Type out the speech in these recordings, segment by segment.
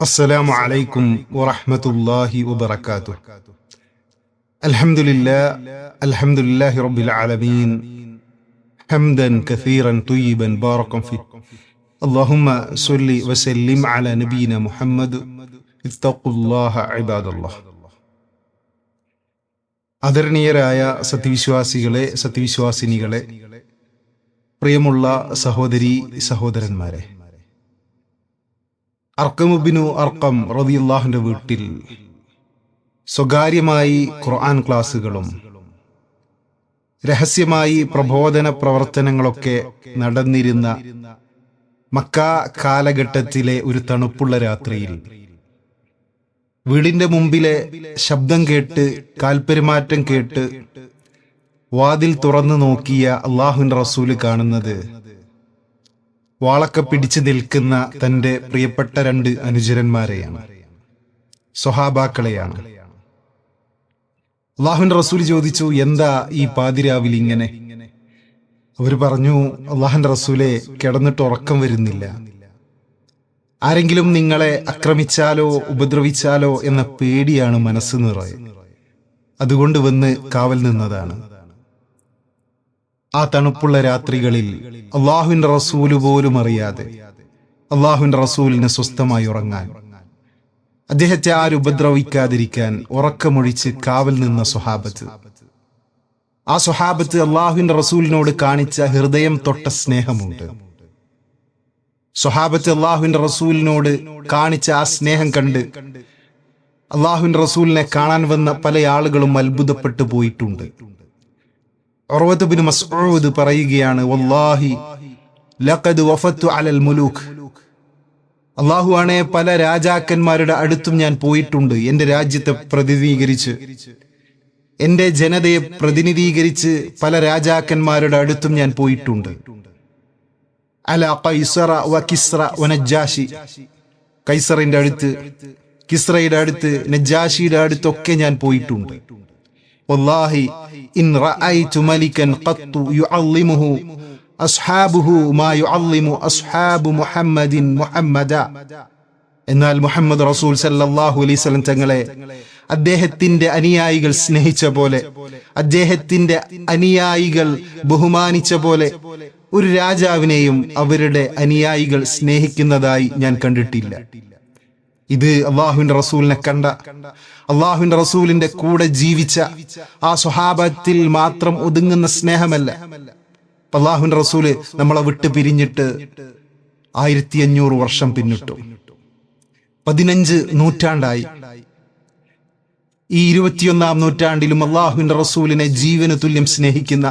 السلام عليكم ورحمة الله وبركاته الحمد لله الحمد لله رب العالمين حمدا كثيرا طيبا باركا فيه اللهم صل وسلم على نبينا محمد اتقوا الله عباد الله ആദരണീയരായ സത്യവിശ്വാസികളെ സത്യവിശ്വാസിനികളെ പ്രിയമുള്ള സഹോദരി സഹോദരന്മാരെ അർക്കമുബിനു അർക്കം റബിയുല്ലാഹിന്റെ വീട്ടിൽ സ്വകാര്യമായി ഖുർആൻ ക്ലാസ്സുകളും രഹസ്യമായി പ്രബോധന പ്രവർത്തനങ്ങളൊക്കെ നടന്നിരുന്ന മക്ക കാലഘട്ടത്തിലെ ഒരു തണുപ്പുള്ള രാത്രിയിൽ വീടിന്റെ മുമ്പിലെ ശബ്ദം കേട്ട് കാൽപ്പെരുമാറ്റം കേട്ട് വാതിൽ തുറന്നു നോക്കിയ അള്ളാഹുൻ റസൂൽ കാണുന്നത് വാളൊക്കെ പിടിച്ചു നിൽക്കുന്ന തന്റെ പ്രിയപ്പെട്ട രണ്ട് അനുചരന്മാരെയാണ്. സ്വഹാബാക്കളെയാണ്. അള്ളാഹുൻ റസൂൽ ചോദിച്ചു എന്താ ഈ പാതിരാവിൽ ഇങ്ങനെ? അവർ പറഞ്ഞു അള്ളാഹൻ റസൂലെ കിടന്നിട്ട് ഉറക്കം വരുന്നില്ല. ആരെങ്കിലും നിങ്ങളെ ആക്രമിച്ചാലോ ഉപദ്രവിച്ചാലോ എന്ന പേടിയാണ് മനസ്സ് നിറയെ. അതുകൊണ്ട് വന്ന് കാവൽ നിന്നതാണ്. ആ തണുപ്പുള്ള രാത്രികളിൽ അള്ളാഹുവിന്റെ റസൂൽ പോലും അറിയാതെ അള്ളാഹുവിന്റെ റസൂലിന് സ്വസ്ഥമായി ഉറങ്ങാൻ. അദ്ദേഹത്തെ ആരും ഉപദ്രവിക്കാതിരിക്കാൻ ഉറക്കമൊഴിച്ച് കാവൽ നിന്ന സ്വഹാബത്ത്. ആ സ്വഹാബത്ത് അള്ളാഹുവിന്റെ റസൂലിനോട് കാണിച്ച ഹൃദയം തൊട്ട സ്നേഹമുണ്ട്. സ്വഹാബത്ത് അള്ളാഹുവിന്റെ റസൂലിനോട് കാണിച്ച ആ സ്നേഹം കണ്ട് അള്ളാഹുവിന്റെ റസൂലിനെ കാണാൻ വന്ന പല ആളുകളും അത്ഭുതപ്പെട്ടു പോയിട്ടുണ്ട്. ഉറവത്ത് ബിൻ മസ്ഊദ് പറയുകയാണ് വല്ലാഹി ലഖദ് വഫത്തു അലൽ മുലൂഖ്. അള്ളാഹുവാണെ പല രാജാക്കന്മാരുടെ അടുത്തും ഞാൻ പോയിട്ടുണ്ട് എന്റെ രാജ്യത്തെ പ്രതിനിധീകരിച്ച്. എന്റെ ജനതയെ പ്രതിനിധീകരിച്ച് പല രാജാക്കന്മാരുടെ അടുത്തും ഞാൻ പോയിട്ടുണ്ട്. അല കൈസറ വ കിസ്ര വ നജ്ജാഷി. കൈസറിന്റെ അടുത്ത് കിസ്രയുടെ അടുത്ത് നജാഷിയുടെ അടുത്തൊക്കെ ഞാൻ പോയിട്ടുണ്ട്. والله إن رأيت ملكا قط يعظمه أصحابه ما يعظم أصحاب محمد محمدا എന്നാൽ മുഹമ്മദ് റസൂൽ സല്ലല്ലാഹു അലൈഹി വസല്ലം തങ്ങളെ അദ്ദേഹത്തിന്റെ അനുയായികൾ സ്നേഹിച്ച പോലെ അദ്ദേഹത്തിന്റെ അനുയായികൾ ബഹുമാനിച്ച പോലെ ഒരു രാജാവിനെയും അവരുടെ അനുയായികൾ സ്നേഹിക്കുന്നതായി ഞാൻ കണ്ടിട്ടില്ല ഇത് അള്ളാഹുവിന്റെ റസൂലിനെ കണ്ട. അള്ളാഹുവിന്റെ റസൂലിന്റെ കൂടെ ജീവിച്ച ആ സ്വഹാബത്തിൽ മാത്രം ഒതുങ്ങുന്ന സ്നേഹമല്ല. അള്ളാഹുവിന്റെ റസൂൽ നമ്മളെ വിട്ട് പിരിഞ്ഞിട്ട് ആയിരത്തി അഞ്ഞൂറ് വർഷം പിന്നിട്ടു. പതിനഞ്ച് നൂറ്റാണ്ടായി. ഈ ഇരുപത്തിയൊന്നാം നൂറ്റാണ്ടിലും അള്ളാഹുവിന്റെ റസൂലിനെ ജീവന് തുല്യം സ്നേഹിക്കുന്ന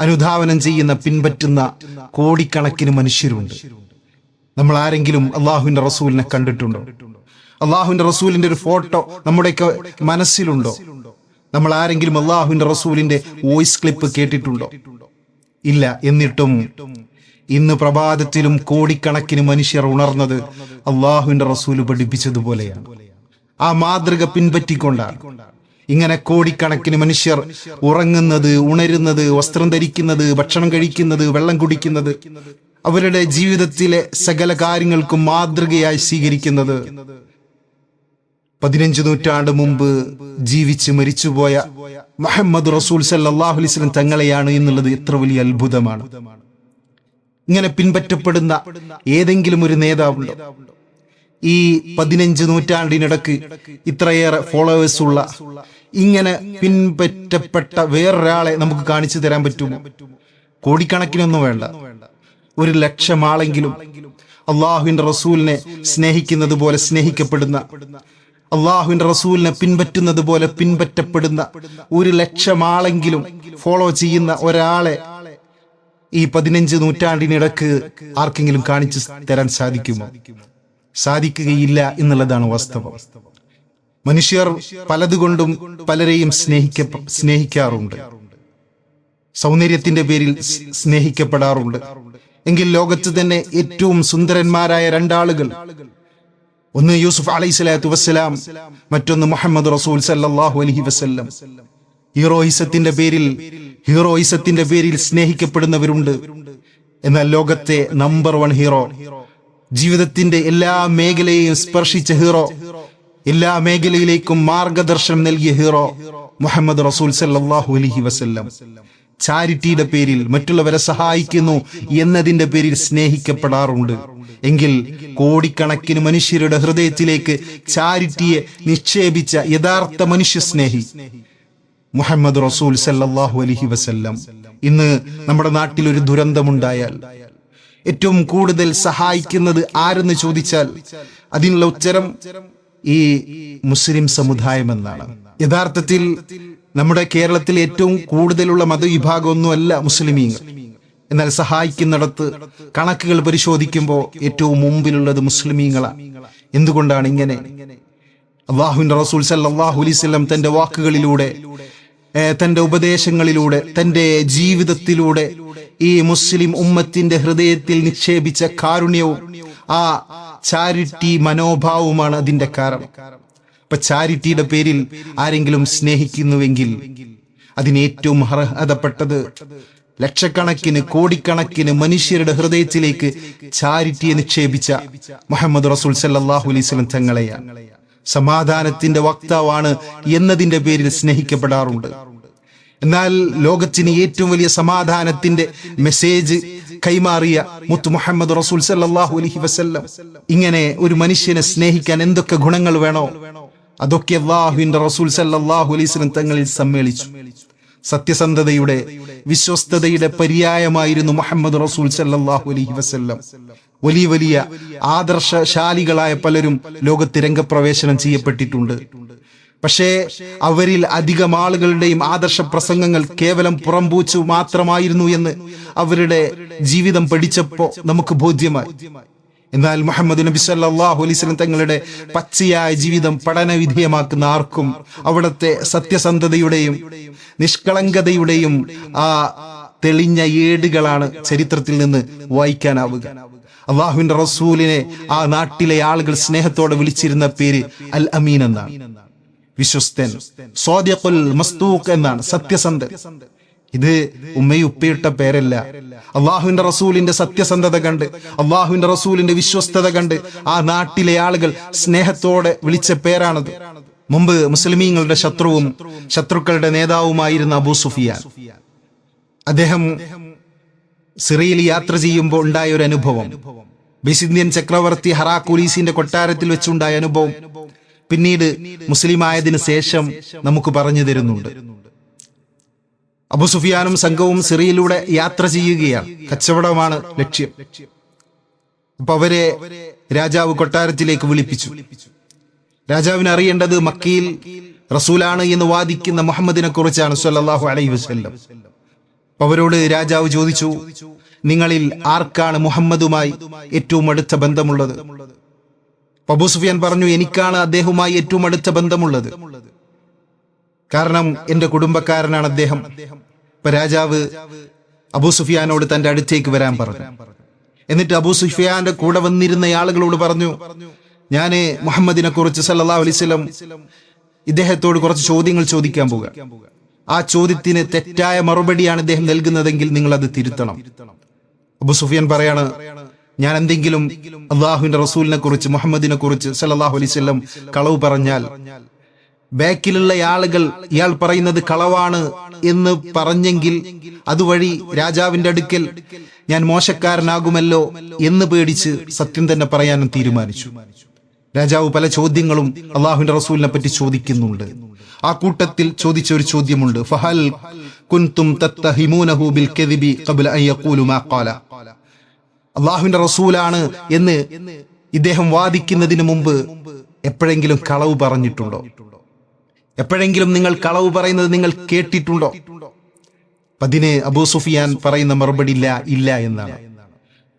അനുധാവനം ചെയ്യുന്ന പിൻപറ്റുന്ന കോടിക്കണക്കിന് മനുഷ്യരുണ്ട്. നമ്മൾ ആരെങ്കിലും അള്ളാഹുവിന്റെ റസൂലിനെ കണ്ടിട്ടുണ്ടോ? അള്ളാഹുവിന്റെ റസൂലിന്റെ ഒരു ഫോട്ടോ നമ്മുടെയൊക്കെ മനസ്സിലുണ്ടോ? നമ്മൾ ആരെങ്കിലും അള്ളാഹുവിന്റെ റസൂലിന്റെ വോയിസ് ക്ലിപ്പ് കേട്ടിട്ടുണ്ടോ? ഇല്ല എന്നിട്ടും. ഇന്ന് പ്രഭാതത്തിലും കോടിക്കണക്കിന് മനുഷ്യർ ഉണർന്നത് അള്ളാഹുവിന്റെ റസൂൽ പഠിപ്പിച്ചതുപോലെയാണ്. ആ മാതൃക പിൻപറ്റിക്കൊണ്ടാണ്. ഇങ്ങനെ കോടിക്കണക്കിന് മനുഷ്യർ ഉറങ്ങുന്നത് ഉണരുന്നത് വസ്ത്രം ധരിക്കുന്നത് ഭക്ഷണം കഴിക്കുന്നത് വെള്ളം കുടിക്കുന്നത് അവരുടെ ജീവിതത്തിലെ സകല കാര്യങ്ങൾക്കും മാതൃകയായി സ്വീകരിക്കുന്നത് പതിനഞ്ചു നൂറ്റാണ്ട് മുമ്പ് ജീവിച്ച് മരിച്ചുപോയ മുഹമ്മദ് റസൂൽ സല്ലാഹു അലൈസ്ലം തങ്ങളെയാണ് എന്നുള്ളത് എത്ര വലിയ അത്ഭുതമാണ്. ഇങ്ങനെ പിൻപറ്റപ്പെടുന്ന ഏതെങ്കിലും ഒരു നേതാവുണ്ടോ? ഈ പതിനഞ്ച് നൂറ്റാണ്ടിനിടക്ക് ഇത്രയേറെ ഫോളോവേഴ്സ് ഉള്ള ഇങ്ങനെ പിൻപറ്റപ്പെട്ട വേറൊരാളെ നമുക്ക് കാണിച്ചു തരാൻ പറ്റുമോ? കോടിക്കണക്കിനൊന്നും വേണ്ട. ഒരു ലക്ഷമാളെങ്കിലും അള്ളാഹുവിന്റെ റസൂലിനെ സ്നേഹിക്കുന്നത് പോലെ സ്നേഹിക്കപ്പെടുന്ന അള്ളാഹുവിന്റെ റസൂലിനെ പിൻപറ്റുന്നത് പോലെ പിൻപറ്റപ്പെടുന്ന ഒരു ലക്ഷം ആളെങ്കിലും ഫോളോ ചെയ്യുന്ന ഒരാളെ ഈ പതിനഞ്ച് നൂറ്റാണ്ടിനിടക്ക് ആർക്കെങ്കിലും കാണിച്ചു തരാൻ സാധിക്കുമോ? സാധിക്കുകയില്ല എന്നുള്ളതാണ് വാസ്തവം. മനുഷ്യർ പലതുകൊണ്ടും പലരെയും സ്നേഹിക്ക സ്നേഹിക്കാറുണ്ട്. സൗന്ദര്യത്തിന്റെ പേരിൽ സ്നേഹിക്കപ്പെടാറുണ്ട്. എങ്കിൽ ലോകത്ത് തന്നെ ഏറ്റവും സുന്ദരന്മാരായ രണ്ടാളുകൾ ഒന്ന് യൂസുഫ് അലൈഹി സ്വലാത്തു വസ്സലാം മറ്റൊന്ന് മുഹമ്മദ് റസൂൽ സല്ലാഹു അലഹി വസ്ല്ലം. ഹീറോയിസത്തിന്റെ പേരിൽ ഹീറോയിസത്തിന്റെ പേരിൽ സ്നേഹിക്കപ്പെടുന്നവരുണ്ട്. എന്നാൽ ലോകത്തെ നമ്പർ വൺ ഹീറോ ജീവിതത്തിന്റെ എല്ലാ മേഖലയെയും സ്പർശിച്ച ഹീറോ എല്ലാ മേഖലയിലേക്കും മാർഗദർശനം നൽകിയ ഹീറോ മുഹമ്മദ് റസൂൽ സല്ലാഹു അലഹി വസല്ലം. ചാരിറ്റിയുടെ പേരിൽ മറ്റുള്ളവരെ സഹായിക്കുന്നു എന്നതിന്റെ പേരിൽ സ്നേഹിക്കപ്പെടാറുണ്ട്. എങ്കിൽ കോടിക്കണക്കിന് മനുഷ്യരുടെ ഹൃദയത്തിലേക്ക് ചാരിറ്റിയെ നിക്ഷേപിച്ച യഥാർത്ഥ മനുഷ്യ സ്നേഹി മുഹമ്മദ് റസൂൽ സല്ലാഹു അലഹി വസല്ലം. ഇന്ന് നമ്മുടെ നാട്ടിൽ ഒരു ദുരന്തമുണ്ടായാൽ ഏറ്റവും കൂടുതൽ സഹായിക്കുന്നത് ആരെന്ന് ചോദിച്ചാൽ അതിനുള്ള ഉത്തരം ഈ മുസ്ലിം സമുദായം എന്നാണ് യഥാർത്ഥത്തിൽ നമ്മുടെ കേരളത്തിൽ ഏറ്റവും കൂടുതലുള്ള മതവിഭാഗമൊന്നുമല്ല മുസ്ലിമീങ്ങൾ. എന്നാൽ സഹായിക്കുന്നിടത്ത് കണക്കുകൾ പരിശോധിക്കുമ്പോൾ ഏറ്റവും മുമ്പിലുള്ളത് മുസ്ലിമീങ്ങളാണ്. എന്തുകൊണ്ടാണ് ഇങ്ങനെ? അള്ളാഹുവിന്റെ റസൂൽ സല്ലല്ലാഹു അലൈഹി വസല്ലം തന്റെ വാക്കുകളിലൂടെ തന്റെ ഉപദേശങ്ങളിലൂടെ തന്റെ ജീവിതത്തിലൂടെ ഈ മുസ്ലിം ഉമ്മത്തിന്റെ ഹൃദയത്തിൽ നിക്ഷേപിച്ച കാരുണ്യവും ആ ചാരിറ്റി മനോഭാവവുമാണ് അതിന്റെ കാരണം. ഇപ്പൊ ചാരിറ്റിയുടെ പേരിൽ ആരെങ്കിലും സ്നേഹിക്കുന്നുവെങ്കിൽ അതിനേറ്റവും അർഹതപ്പെട്ടത് ലക്ഷക്കണക്കിന് കോടിക്കണക്കിന് മനുഷ്യരുടെ ഹൃദയത്തിലേക്ക് ചാരിറ്റിയെ നിക്ഷേപിച്ച മുഹമ്മദ് റസൂൽ സല്ലാഹു അലൈഹി വസല്ലം തങ്ങളെയാണ്. സമാധാനത്തിന്റെ വക്താവാണ് എന്നതിന്റെ പേരിൽ സ്നേഹിക്കപ്പെടാറുണ്ട്. എന്നാൽ ലോകത്തിന് ഏറ്റവും വലിയ സമാധാനത്തിന്റെ മെസ്സേജ് കൈമാറിയ മുത്ത് മുഹമ്മദ് റസൂൽ സല്ലാഹു അലഹി വസ്ല്ലം ഇങ്ങനെ ഒരു മനുഷ്യനെ സ്നേഹിക്കാൻ എന്തൊക്കെ ഗുണങ്ങൾ വേണോ അതൊക്കെ അള്ളാഹുവിന്റെ റസൂൽ സല്ലാഹു അലൈഹി വസല്ലം തങ്ങളിൽ സമ്മേളിച്ചു. സത്യസന്ധതയുടെ വിശ്വസ്തതയുടെ പര്യായമായിരുന്നു മുഹമ്മദ് റസൂൽ സല്ലാഹു അലൈഹി വസല്ലം. വലിയ വലിയ ആദർശശാലികളായ പലരും ലോകത്ത് രംഗപ്രവേശനം ചെയ്യപ്പെട്ടിട്ടുണ്ട്. പക്ഷേ അവരിൽ അധികം ആളുകളുടെയും ആദർശ പ്രസംഗങ്ങൾ കേവലം പുറംപൂച്ചു മാത്രമായിരുന്നു എന്ന് അവരുടെ ജീവിതം പഠിച്ചപ്പോ നമുക്ക് ബോധ്യമായി. എന്നാൽ മുഹമ്മദ് നബി സല്ലാഹു അലൈഹി വസല്ലം തങ്ങളുടെ പച്ചയായ ജീവിതം പഠനവിധേയമാക്കുന്ന ആർക്കും അവിടുത്തെ സത്യസന്ധതയുടെയും നിഷ്കളങ്കതയുടെയും ആ തെളിഞ്ഞ ഏടുകളാണ് ചരിത്രത്തിൽ നിന്ന് വായിക്കാനാവുക. അള്ളാഹുവിന്റെ റസൂലിനെ ആ നാട്ടിലെ ആളുകൾ സ്നേഹത്തോടെ വിളിച്ചിരുന്ന പേര് അൽ അമീൻ എന്നാണ്. വിശ്വസ്തൻ സ്വാദ്യഖുൽ മസ്തൂഖ് എന്നാണ് സത്യസന്ധൻ. ഇത് ഉമ്മയും ഉപ്പയിട്ട പേരല്ല. അള്ളാഹുവിന്റെ റസൂലിന്റെ സത്യസന്ധത കണ്ട് അള്ളാഹുവിന്റെ റസൂലിന്റെ വിശ്വസ്തത കണ്ട് ആ നാട്ടിലെ ആളുകൾ സ്നേഹത്തോടെ വിളിച്ച പേരാണത്. മുമ്പ് മുസ്ലിമീങ്ങളുടെ ശത്രുവും ശത്രുക്കളുടെ നേതാവുമായിരുന്ന അബൂ സുഫിയാൻ. അദ്ദേഹം സിറിയയിൽ യാത്ര ചെയ്യുമ്പോൾ ഉണ്ടായ ഒരു അനുഭവം. ബിസിന്ത്യൻ ചക്രവർത്തി ഹറാക്കുലീസിന്റെ കൊട്ടാരത്തിൽ വെച്ചുണ്ടായ അനുഭവം. പിന്നീട് മുസ്ലിമായതിനു ശേഷം നമുക്ക് പറഞ്ഞു തരുന്നുണ്ട്. അബു സുഫിയാനും സംഘവും സിറിയയിലൂടെ യാത്ര ചെയ്യുകയാണ്. കച്ചവടമാണ് ലക്ഷ്യം. അപ്പൊ അവരെ രാജാവ് കൊട്ടാരത്തിലേക്ക് വിളിപ്പിച്ചു. രാജാവിന് അറിയേണ്ടത് മക്കയിൽ റസൂലാണ് എന്ന് വാദിക്കുന്ന മുഹമ്മദിനെ കുറിച്ചാണ് സല്ലാഹു അലൈഹി വസല്ലം. അവരോട് രാജാവ് ചോദിച്ചു നിങ്ങളിൽ ആർക്കാണ് മുഹമ്മദുമായി ഏറ്റവും അടുത്ത ബന്ധമുള്ളത്? അബു അബൂ സുഫിയാൻ പറഞ്ഞു എനിക്കാണ് അദ്ദേഹവുമായി ഏറ്റവും അടുത്ത ബന്ധമുള്ളത്. കാരണം എന്റെ കുടുംബക്കാരനാണ് അദ്ദേഹം. രാജാവ് അബൂ സുഫിയാനോട് തന്റെ അടുത്തേക്ക് വരാൻ പറഞ്ഞു. എന്നിട്ട് അബൂ സുഫിയാന്റെ കൂടെ വന്നിരുന്ന ആളുകളോട് പറഞ്ഞു ഞാൻ മുഹമ്മദിനെ കുറിച്ച് സല്ലാ അലൈഹി വസല്ലം ഇദ്ദേഹത്തോട് കുറച്ച് ചോദ്യങ്ങൾ ചോദിക്കാൻ പോകുക ആ ചോദ്യത്തിന് തെറ്റായ മറുപടിയാണ് ഇദ്ദേഹം നൽകുന്നതെങ്കിൽ നിങ്ങൾ അത് തിരുത്തണം. അബു സുഫിയാൻ പറയാണ് ഞാൻ എന്തെങ്കിലും അള്ളാഹുവിന്റെ റസൂലിനെ കുറിച്ച് മുഹമ്മദിനെ കുറിച്ച് സല്ലാഹു വസല്ലം കളവ് പറഞ്ഞാൽ ബാക്കിലുള്ള ആളുകൾ ഇയാൾ പറയുന്നത് കളവാണ് എന്ന് പറഞ്ഞെങ്കിൽ അതുവഴി രാജാവിന്റെ അടുക്കൽ ഞാൻ മോശക്കാരനാകുമല്ലോ എന്ന് പേടിച്ച് സത്യം തന്നെ പറയാനും തീരുമാനിച്ചു. രാജാവ് പല ചോദ്യങ്ങളും അള്ളാഹുവിന്റെ റസൂലിനെ പറ്റി ചോദിക്കുന്നുണ്ട്. ആ കൂട്ടത്തിൽ ചോദിച്ച ഒരു ചോദ്യമുണ്ട്. ഫഹൽ കുൻതും അള്ളാഹുവിന്റെ റസൂലാണ് എന്ന് ഇദ്ദേഹം വാദിക്കുന്നതിന് മുമ്പ് എപ്പോഴെങ്കിലും കളവ് പറഞ്ഞിട്ടുണ്ടോ? എപ്പോഴെങ്കിലും നിങ്ങൾ കളവ് പറയുന്നത് നിങ്ങൾ കേട്ടിട്ടുണ്ടോ? അതിന് അബൂ സുഫിയാൻ പറയുന്ന മറുപടി ഇല്ല ഇല്ല എന്നാണ്.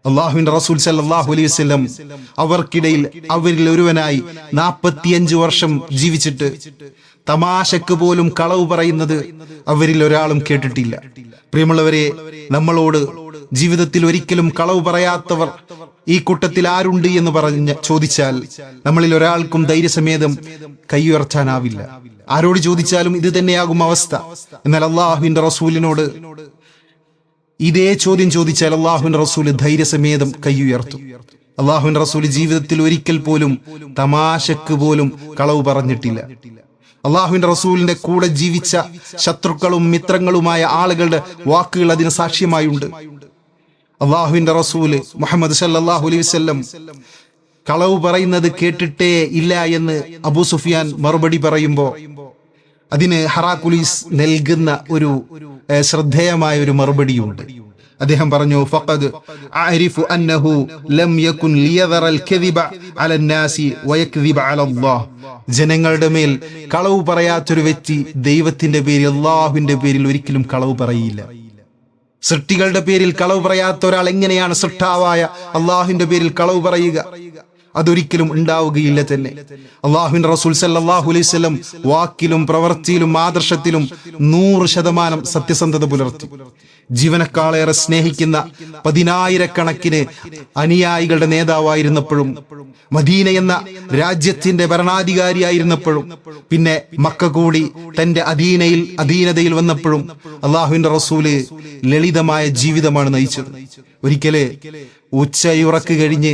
അള്ളാഹുവിന്റെ റസൂൽ സല്ലാഹു അലൈഹി വസ്ലം അവർക്കിടയിൽ അവരിൽ ഒരുവനായി നാൽപ്പത്തിയഞ്ച് വർഷം ജീവിച്ചിട്ട് തമാശക്ക് പോലും കളവ് പറയുന്നത് അവരിൽ ഒരാളും കേട്ടിട്ടില്ല. പ്രിയമുള്ളവരെ നമ്മളോട് ജീവിതത്തിൽ ഒരിക്കലും കളവ് പറയാത്തവർ ഈ കൂട്ടത്തിൽ ആരുണ്ട് എന്ന് പറഞ്ഞ ചോദിച്ചാൽ നമ്മളിൽ ഒരാൾക്കും ധൈര്യസമേതം കൈയുയർത്താനാവില്ല ആരോട് ചോദിച്ചാലും ഇത് തന്നെയാകും അവസ്ഥ. എന്നാൽ അള്ളാഹുവിന്റെ റസൂലിനോട് ഇതേ ചോദ്യം ചോദിച്ചാൽ അള്ളാഹുവിന്റെ റസൂൽ ധൈര്യസമേതം കൈയുയർത്തും അള്ളാഹുവിന്റെ റസൂൽ ജീവിതത്തിൽ ഒരിക്കൽ പോലും തമാശക്ക് പോലും കളവ് പറഞ്ഞിട്ടില്ല. അള്ളാഹുവിന്റെ റസൂലിന്റെ കൂടെ ജീവിച്ച ശത്രുക്കളും മിത്രങ്ങളുമായ ആളുകളുടെ വാക്കുകൾ അതിന് സാക്ഷ്യമായുണ്ട്. അള്ളാഹുവിന്റെ റസൂൽ മുഹമ്മദ് സല്ലല്ലാഹു അലൈഹി വസല്ലം കളവ് പറയുന്നത് കേട്ടിട്ടേ ഇല്ല എന്ന് അബൂ സുഫിയാൻ മറുപടി പറയുമ്പോ അതിന് ഹറാക്കുലീസ് നൽകുന്ന ഒരു ശ്രദ്ധേയമായ ഒരു മറുപടിയുണ്ട്. അദ്ദേഹം പറഞ്ഞു ഫഖദ് അഅരിഫു അന്നഹു ലം യകുൻ ലിയദറൽ കദിബ അലൻ നാസി വയക്ദിബ അലല്ലാഹ് ജനങ്ങളുടെ മേൽ കളവ് പറയാത്തൊരു വ്യക്തി ദൈവത്തിന്റെ പേരിൽ അള്ളാഹുവിന്റെ പേരിൽ ഒരിക്കലും കളവ് പറയില്ല. സൃഷ്ടികളുടെ പേരിൽ കളവ് പറയാത്ത ഒരാൾ എങ്ങനെയാണ് സൃഷ്ടാവായ അള്ളാഹുവിന്റെ പേരിൽ കളവ് പറയുക? അതൊരിക്കലും ഉണ്ടാവുകയില്ല തന്നെ. അള്ളാഹുവിന്റെ റസൂൽ സല്ലാഹു അലൈഹി വാക്കിലും പ്രവൃത്തിയിലും ആദർശത്തിലും നൂറ് ശതമാനം സത്യസന്ധത പുലർത്തി. ജീവനക്കാളേറെ സ്നേഹിക്കുന്ന പതിനായിരക്കണക്കിന് അനുയായികളുടെ നേതാവായിരുന്നപ്പോഴും മദീന എന്ന രാജ്യത്തിന്റെ ഭരണാധികാരിയായിരുന്നപ്പോഴും പിന്നെ മക്ക കൂടി തന്റെ അധീനയിൽ അധീനതയിൽ വന്നപ്പോഴും അള്ളാഹുവിന്റെ റസൂൽ ലളിതമായ ജീവിതമാണ് നയിച്ചത്. ഒരിക്കൽ ഉച്ചയുറക്ക് കഴിഞ്ഞ്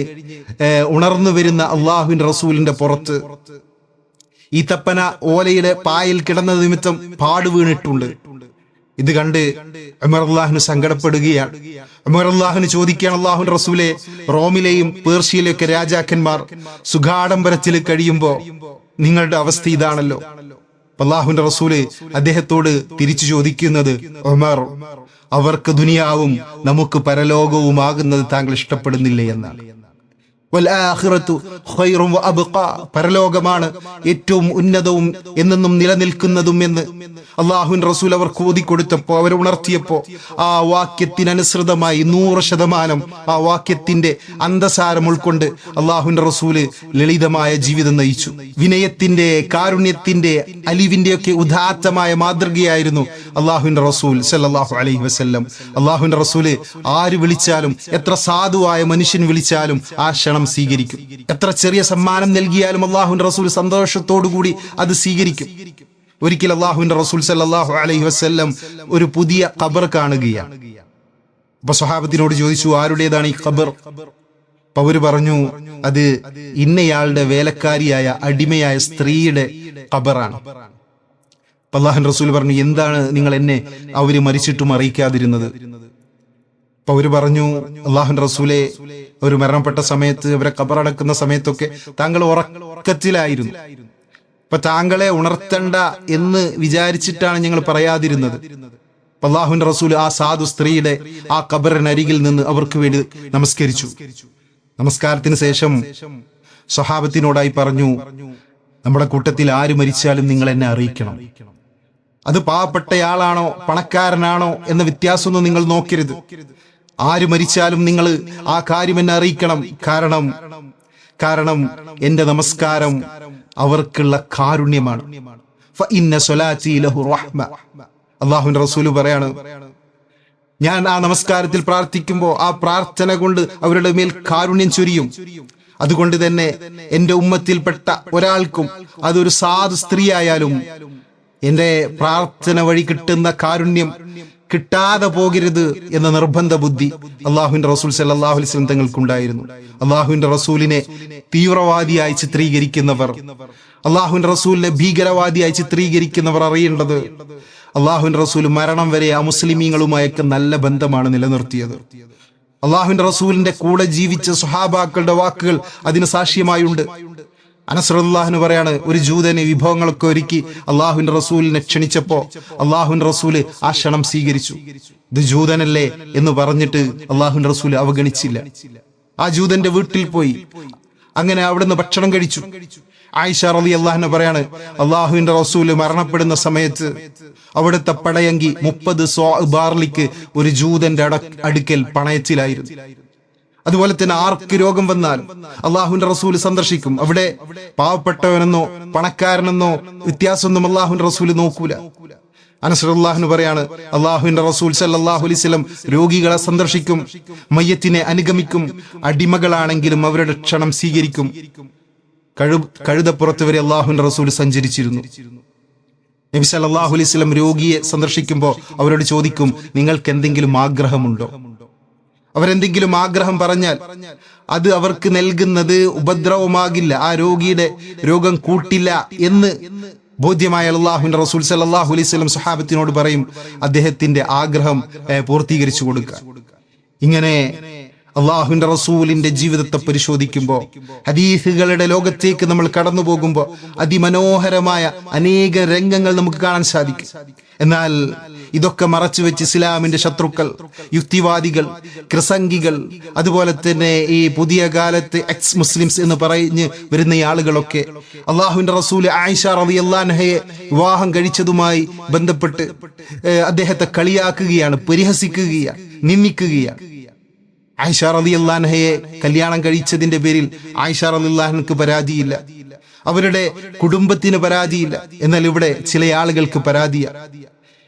ഉണർന്നു വരുന്ന അള്ളാഹുവിന്റെ റസൂലിന്റെ പുറത്ത് ഈ തപ്പന ഓലയുടെ പായൽ കിടന്ന നിമിത്തം പാട് വീണിട്ടുണ്ട്. ഇത് കണ്ട് ഉമർ അള്ളാഹിന് സങ്കടപ്പെടുകയാണ്. ഉമർ അള്ളാഹിന് ചോദിക്കുകയാണ് അള്ളാഹുൻ റസൂലെ റോമിലെയും പേർഷ്യയിലെയും ഒക്കെ രാജാക്കന്മാർ സുഖാഡംബരത്തിൽ കഴിയുമ്പോ നിങ്ങളുടെ അവസ്ഥ ഇതാണല്ലോ. അള്ളാഹുന്റെ റസൂൽ അദ്ദേഹത്തോട് തിരിച്ചു ചോദിക്കുന്നത് അവർക്ക് ദുനിയാവും നമുക്ക് പരലോകവുമാകുന്നത് താങ്കൾ ഇഷ്ടപ്പെടുന്നില്ലേ? എന്നാണ്. പരലോകമാണ് ഏറ്റവും ഉന്നതവും എന്നെന്നും നിലനിൽക്കുന്നതും എന്ന് അള്ളാഹുൻ റസൂൽ അവർ കൊടുത്തപ്പോ അവർ ഉണർത്തിയപ്പോ ആ വാക്യത്തിനനുസൃതമായി നൂറ് ശതമാനം ആ വാക്യത്തിന്റെ അന്തസാരം ഉൾക്കൊണ്ട് അള്ളാഹുൻ റസൂൽ ലളിതമായ ജീവിതം നയിച്ചു. വിനയത്തിന്റെ കാരുണ്യത്തിന്റെ അലിവിന്റെ ഒക്കെ ഉദാത്തമായ മാതൃകയായിരുന്നു അള്ളാഹുവിന്റെ റസൂൽ സല്ലാഹു അലൈഹി വസ്ല്ലം. അള്ളാഹുവിന്റെ റസൂൽ ആര് വിളിച്ചാലും എത്ര സാധുവായ മനുഷ്യൻ വിളിച്ചാലും ആ ക്ഷണം സ്വീകരിക്കും. എത്ര ചെറിയ സമ്മാനം നൽകിയാലും അള്ളാഹുവിന്റെ റസൂൽ സന്തോഷത്തോടുകൂടി അത് സ്വീകരിക്കും. ഒരിക്കൽ അള്ളാഹുവിന്റെ റസൂൽ സല്ലാഹു അലൈഹി വസ്ല്ലം ഒരു പുതിയ ഖബർ കാണുകയാണ്. അപ്പൊ സ്വഹാബത്തിനോട് ചോദിച്ചു ആരുടേതാണ് ഈ ഖബർ? അവർ പറഞ്ഞു അത് ഇന്നയാളുടെ വേലക്കാരിയായ അടിമയായ സ്ത്രീയുടെ ഖബറാണ്. അള്ളാഹുൻ റസൂൽ പറഞ്ഞു എന്താണ് നിങ്ങൾ എന്നെ അവർ മരിച്ചിട്ടും അറിയിക്കാതിരുന്നത്? അപ്പൊ അവർ പറഞ്ഞു അള്ളാഹുൻ റസൂലെ ഒരു മരണപ്പെട്ട സമയത്ത് അവരെ കബറടക്കുന്ന സമയത്തൊക്കെ താങ്കൾ ഉറക്കത്തിലായിരുന്നു. അപ്പൊ താങ്കളെ ഉണർത്തണ്ട എന്ന് വിചാരിച്ചിട്ടാണ് ഞങ്ങൾ പറയാതിരുന്നത്. അള്ളാഹുൻ റസൂൽ ആ സാധു സ്ത്രീയുടെ ആ കബറിനരികിൽ നിന്ന് അവർക്ക് വേണ്ടി നമസ്കരിച്ചു. നമസ്കാരത്തിന് ശേഷം സ്വഹാബത്തിനോടായി പറഞ്ഞു നമ്മുടെ കൂട്ടത്തിൽ ആര് മരിച്ചാലും നിങ്ങൾ എന്നെ അറിയിക്കണം. അത് പാവപ്പെട്ടയാളാണോ പണക്കാരനാണോ എന്ന വ്യത്യാസമൊന്നും നിങ്ങൾ നോക്കരുത്. ആര് മരിച്ചാലും നിങ്ങൾ ആ കാര്യം എന്നെ അറിയിക്കണം. കാരണം കാരണം എന്റെ നമസ്കാരം അവർക്കുള്ള കാരുണ്യമാണ്. അള്ളാഹുവിന്റെ റസൂൽ പറയാണ് ഞാൻ ആ നമസ്കാരത്തിൽ പ്രാർത്ഥിക്കുമ്പോൾ ആ പ്രാർത്ഥന കൊണ്ട് അവരുടെ മേൽ കാരുണ്യം ചൊരിയും. അതുകൊണ്ട് തന്നെ എന്റെ ഉമ്മത്തിൽപ്പെട്ട ഒരാൾക്കും അതൊരു സാധു സ്ത്രീ ആയാലും എന്റെ പ്രാർത്ഥന വഴി കിട്ടുന്ന കാരുണ്യം കിട്ടാതെ പോകരുത് എന്ന നിർബന്ധ ബുദ്ധി അള്ളാഹുവിന്റെ റസൂൽ സല്ലാഹു അലൈസ്ലം തങ്ങൾക്കുണ്ടായിരുന്നു. അള്ളാഹുവിന്റെ റസൂലിനെ തീവ്രവാദിയായി ചിത്രീകരിക്കുന്നവർ അള്ളാഹുവിന്റെ റസൂലിനെ ഭീകരവാദിയായി ചിത്രീകരിക്കുന്നവർ അറിയേണ്ടത് അള്ളാഹുവിന്റെ റസൂൽ മരണം വരെ ആ മുസ്ലിമീങ്ങളുമായൊക്കെ നല്ല ബന്ധമാണ് നിലനിർത്തിയത്. അള്ളാഹുവിന്റെ റസൂലിന്റെ കൂടെ ജീവിച്ച സുഹാബാക്കളുടെ വാക്കുകൾ അതിന് സാക്ഷ്യമായുണ്ട്. അനസ്രുല്ലാഹിന് പറയാണ് ഒരു ജൂതനെ വിഭവങ്ങളൊക്കെ ഒരുക്കി അള്ളാഹുവിന്റെ റസൂലിനെ ക്ഷണിച്ചപ്പോ അള്ളാഹുവിന്റെ റസൂൽ ആ ക്ഷണം സ്വീകരിച്ചു. ഇത് ജൂതനല്ലേ എന്ന് പറഞ്ഞിട്ട് അള്ളാഹുവിന്റെ റസൂൽ അവഗണിച്ചില്ല. ആ ജൂതന്റെ വീട്ടിൽ പോയി. അങ്ങനെ അവിടുന്ന് ഭക്ഷണം കഴിച്ചു. ആയിഷ റലി അള്ളാഹിനെ പറയാണ് അള്ളാഹുവിന്റെ റസൂൽ മരണപ്പെടുന്ന സമയത്ത് അവിടുത്തെ പടയങ്കി മുപ്പത് സോ ബാർലിക്ക് ഒരു ജൂതന്റെ അട അടുക്കൽ പണയത്തിലായിരുന്നു. അതുപോലെ തന്നെ ആർക്ക് രോഗം വന്നാൽ അള്ളാഹുന്റെ റസൂൽ സന്ദർശിക്കും. അവിടെ പാവപ്പെട്ടവനെന്നോ പണക്കാരനെന്നോ വ്യത്യാസമൊന്നും അള്ളാഹുന്റെ റസൂൽ നോക്കൂല. അനസുല്ലാഹുന് പറയാണ് അള്ളാഹുവിന്റെ റസൂൽ സല്ലാഹു രോഗികളെ സന്ദർശിക്കും മയ്യത്തിനെ അനുഗമിക്കും അടിമകളാണെങ്കിലും അവരുടെ ക്ഷണം സ്വീകരിക്കും. കഴു കഴുതപ്പുറത്ത് വരെ അള്ളാഹുവിന്റെ റസൂൽ സഞ്ചരിച്ചിരുന്നു. നബി വസല്ലം രോഗിയെ സന്ദർശിക്കുമ്പോൾ അവരോട് ചോദിക്കും നിങ്ങൾക്ക് എന്തെങ്കിലും ആഗ്രഹമുണ്ടോ? അവരെന്തെങ്കിലും ആഗ്രഹം പറഞ്ഞാൽ അത് അവർക്ക് നൽകുന്നത് ഉപദ്രവമാകില്ല. ആ രോഗിയുടെ രോഗം കൂട്ടില്ല എന്ന് ബോധ്യമായ അള്ളാഹുവിന്റെ റസൂൽ സല്ലാഹു അലൈഹി സ്വലം സഹാബത്തിനോട് പറയും. അദ്ദേഹത്തിന്റെ ആഗ്രഹം പൂർത്തീകരിച്ചു കൊടുക്കുക. ഇങ്ങനെ അള്ളാഹുവിന്റെ റസൂലിന്റെ ജീവിതത്തെ പരിശോധിക്കുമ്പോൾ ഹദീസുകളുടെ ലോകത്തേക്ക് നമ്മൾ കടന്നു പോകുമ്പോൾ അതിമനോഹരമായ അനേക രംഗങ്ങൾ നമുക്ക് കാണാൻ സാധിക്കും. എന്നാൽ ഇതൊക്കെ മറച്ചു വെച്ച് ഇസ്ലാമിന്റെ ശത്രുക്കൾ യുക്തിവാദികൾ ക്രിസംഗികൾ അതുപോലെ തന്നെ ഈ പുതിയ കാലത്ത് എക്സ് മുസ്ലിംസ് എന്ന് പറഞ്ഞ് വരുന്ന ആളുകളൊക്കെ അള്ളാഹുവിന്റെ റസൂൽ ആയിഷ റബി അള്ളാൻഹയെ വിവാഹം കഴിച്ചതുമായി ബന്ധപ്പെട്ട് അദ്ദേഹത്തെ കളിയാക്കുകയാണ് പരിഹസിക്കുകയാണ് നിന്ദിക്കുകയാണ്. ആയിഷ റലി അള്ളാൻഹയെ കല്യാണം കഴിച്ചതിന്റെ പേരിൽ ആയിഷ റലി അള്ളാഹനക്ക് പരാതിയില്ല. അവരുടെ കുടുംബത്തിന് പരാതിയില്ല. എന്നാൽ ഇവിടെ ചില ആളുകൾക്ക് പരാതിയ.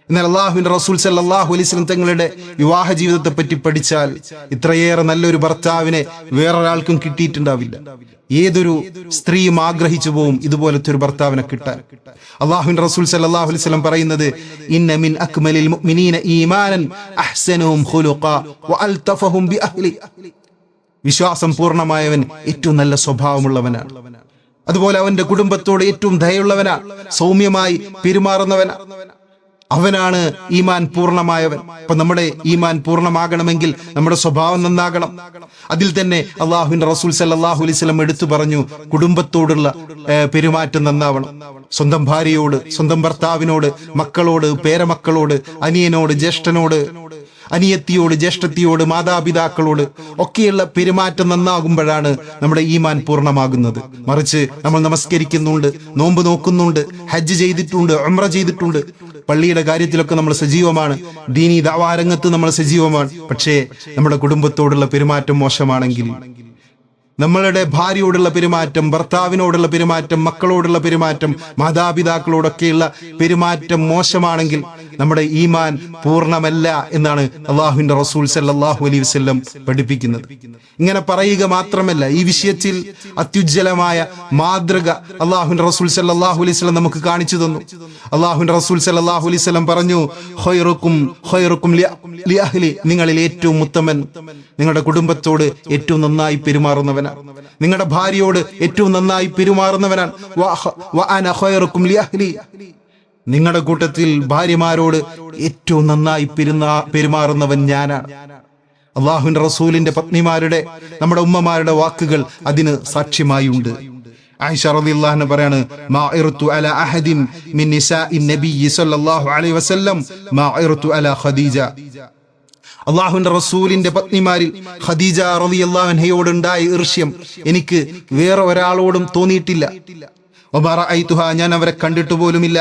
എന്നാൽ അള്ളാഹുവിന്റെ റസൂൽ സല്ലാഹു അലൈസ്ലം തങ്ങളുടെ വിവാഹ ജീവിതത്തെ പറ്റി പഠിച്ചാൽ ഇത്രയേറെ നല്ലൊരു ഭർത്താവിനെ വേറൊരാൾക്കും കിട്ടിയിട്ടുണ്ടാവില്ല. ഏതൊരു സ്ത്രീയും ആഗ്രഹിച്ചു പോവും ഇതുപോലത്തെ ഒരു ഭർത്താവിനെ കിട്ടാൻ. അള്ളാഹുവിന്റെ റസൂൽ സല്ലാഹു അലൈഹി സ്വലം പറയുന്നത് അക്മലിൽ മുഅ്മിനീന ഈമാനൻ വിശ്വാസം പൂർണമായവൻ ഏറ്റവും നല്ല സ്വഭാവമുള്ളവനാണ്. അതുപോലെ അവന്റെ കുടുംബത്തോട് ഏറ്റവും ദയുള്ളവനാണ് സൗമ്യമായി പെരുമാറുന്നവനാണ്. അവനാണ് ഈമാൻ പൂർണമായവൻ. അപ്പൊ നമ്മുടെ ഈമാൻ പൂർണമാകണമെങ്കിൽ നമ്മുടെ സ്വഭാവം നന്നാകണം. അതിൽ തന്നെ അള്ളാഹുൻ റസൂൽ സല്ലാഹു അലൈഹി സ്വലം എടുത്തു പറഞ്ഞു കുടുംബത്തോടുള്ള പെരുമാറ്റം നന്നാവണം. സ്വന്തം ഭാര്യയോട് സ്വന്തം ഭർത്താവിനോട് മക്കളോട് പേരമക്കളോട് അനിയനോട് ജ്യേഷ്ഠനോട് അനിയത്തിയോട് ജ്യേഷ്ഠത്തിയോട് മാതാപിതാക്കളോട് ഒക്കെയുള്ള പെരുമാറ്റം നന്നാകുമ്പോഴാണ് നമ്മുടെ ഈമാൻ പൂർണമാകുന്നത്. മറിച്ച് നമ്മൾ നമസ്കരിക്കുന്നുണ്ട് നോമ്പ് നോക്കുന്നുണ്ട് ഹജ്ജ് ചെയ്തിട്ടുണ്ട് ഉംറ ചെയ്തിട്ടുണ്ട്. പള്ളിയുടെ കാര്യത്തിലൊക്കെ നമ്മൾ സജീവമാണ് ദീനി ദാവാരംഗത്ത് നമ്മൾ സജീവമാണ്. പക്ഷേ നമ്മുടെ കുടുംബത്തോടുള്ള പെരുമാറ്റം മോശമാണെങ്കിൽ നമ്മളുടെ ഭാര്യയോടുള്ള പെരുമാറ്റം ഭർത്താവിനോടുള്ള പെരുമാറ്റം മക്കളോടുള്ള പെരുമാറ്റം മാതാപിതാക്കളോടൊക്കെയുള്ള പെരുമാറ്റം മോശമാണെങ്കിൽ നമ്മുടെ ഈമാൻ പൂർണമല്ല എന്നാണ് അള്ളാഹുവിന്റെ റസൂൽ സല്ലാഹു അലൈഹി വസ്ല്ലം പഠിപ്പിക്കുന്നത്. ഇങ്ങനെ പറയുക മാത്രമല്ല ഈ വിഷയത്തിൽ അത്യുജ്വലമായ മാതൃക അള്ളാഹുവിന്റെ റസൂൽ സല്ലാഹു അലൈഹി വസല്ലം നമുക്ക് കാണിച്ചു തന്നു. അള്ളാഹുവിന്റെ റസൂൽ സല്ലാഹു അലൈഹി വസല്ലം പറഞ്ഞു നിങ്ങളിൽ ഏറ്റവും ഉത്തമൻ നിങ്ങളുടെ കുടുംബത്തോട് ഏറ്റവും നന്നായി പെരുമാറുന്നവനാണ്. നിങ്ങളുടെ ഭാര്യയോട് ഏറ്റവും നന്നായി പെരുമാറുന്നവനാണ്. നിങ്ങളുടെ കൂട്ടത്തിൽ ഭാര്യമാരോട് ഏറ്റവും നന്നായി പെരുന്നാ പെരുമാറുന്നവൻ ഞാനാണ്. അള്ളാഹുൻ റസൂലിന്റെ പത്നിമാരുടെ നമ്മുടെ ഉമ്മമാരുടെ വാക്കുകൾ അതിന് സാക്ഷ്യമായുണ്ട് ആയിഷ റളിയല്ലാഹു പറയാണ് മാ ഇർതു അല അഹദിൻ മിൻ നിസാഇ നബിയ്യി സല്ലല്ലാഹു അലൈഹി വസല്ലം മാഇറതു അല ഖദീജ. അള്ളാഹുവിന്റെ റസൂലിന്റെ പത്നിമാരിൽ ഖദീജ റളിയല്ലാഹു അൻഹയോട് ഉണ്ടായ ഈർഷ്യം എനിക്ക് വേറെ ഒരാളോടും തോന്നിയിട്ടില്ല. ഒബാറ ഐതുഹ ഞാൻ അവരെ കണ്ടിട്ടു പോലുമില്ല.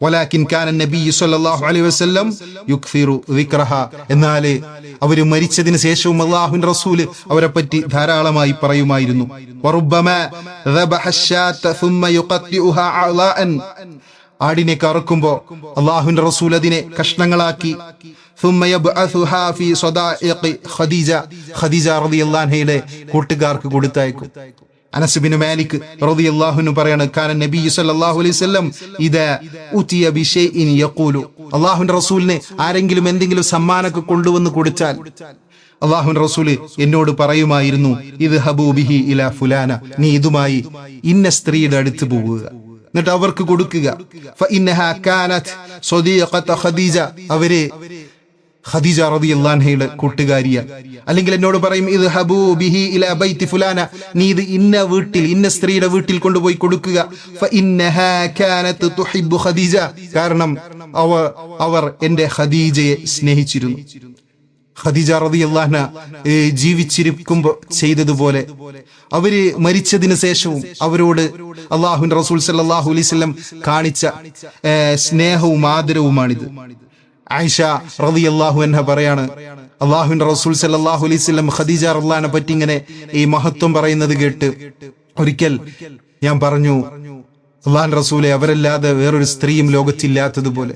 വലാകിൻ കാന നബി സല്ലല്ലാഹു അലൈഹി വസല്ലം യുക്ഫിറു ദിക്റഹ എന്നാൽ അവർ മരിച്ചതിന് ശേഷവും അള്ളാഹുവിന്റെ റസൂല് അവരെ പറ്റി ധാരാളമായി പറയുമായിരുന്നു വറുബ്ബമാ ذبح الشاة ثم يقطعها أعضاء ആടിനെ കറക്കുമ്പോ അള്ളാഹുവിന്റെ റസൂൽ അതിനെ കഷ്ണങ്ങളാക്കി ثم يبعثها في صدائق ഖദീജ ഖദീജ റളിയല്ലാഹു അൻഹയുടെ കൂട്ടുകാർക്ക് കൊടുത്തയക്കും അനസ് ബിൻ മാലിക് റളിയല്ലാഹു പറയാണ് കാന നബി സല്ലല്ലാഹു അലൈഹി വസല്ലം ഉത്തിയ ഉതിയ ബിശൈഇൻ യഖൂലു. അള്ളാഹുവിന്റെ റസൂലിനെ ആരെങ്കിലും എന്തെങ്കിലും സമ്മാനമൊക്കെ കൊണ്ടുവന്ന് കൊടുത്താൽ അള്ളാഹുൻ റസൂൽ എന്നോട് പറയുമായിരുന്നു ഇത് ഹബൂബിഹി ഇല ഫുലാന. നീ ഇതുമായി ഇന്ന സ്ത്രീയുടെ അടുത്ത് പോവുക. എന്നിട്ട് അവർക്ക് കൊടുക്കുക. അവരെ ഖദീജ റബി അള്ളാൻഹയുടെ കൂട്ടുകാരിയ. അല്ലെങ്കിൽ എന്നോട് പറയും ഇത് ഹബൂ ബിഹി ഇല ബൈത്തി ഫുലാന. നീ ഇത് ഇന്ന വീട്ടിൽ ഇന്ന സ്ത്രീയുടെ വീട്ടിൽ കൊണ്ടുപോയി കൊടുക്കുക. ഖദീജ. കാരണം അവർ അവർ എന്റെ ഖദീജയെ സ്നേഹിച്ചിരുന്നു. ഖദീജ റബി ഏ, ജീവിച്ചിരിക്കുമ്പോ ചെയ്തതുപോലെ. അവർ മരിച്ചതിന് ശേഷവും അവരോട് അള്ളാഹുൻ റസൂൽ സല്ലാഹു വസല്ലം കാണിച്ച സ്നേഹവും ആദരവുമാണിത്. ആയിഷ റതി അള്ളാഹു എന്ന പറയാണ്. അള്ളാഹുവിന്റെ റസൂൽ സല്ലാഹു അലൈഹി വസല്ലം ഖദീജ റല്ലാനെ പറ്റി ഇങ്ങനെ ഈ മഹത്വം പറയുന്നത് കേട്ട് ഒരിക്കൽ ഞാൻ പറഞ്ഞു അള്ളാഹൻ റസൂലെ അവരല്ലാതെ വേറൊരു സ്ത്രീയും ലോകത്തില്ലാത്തതുപോലെ.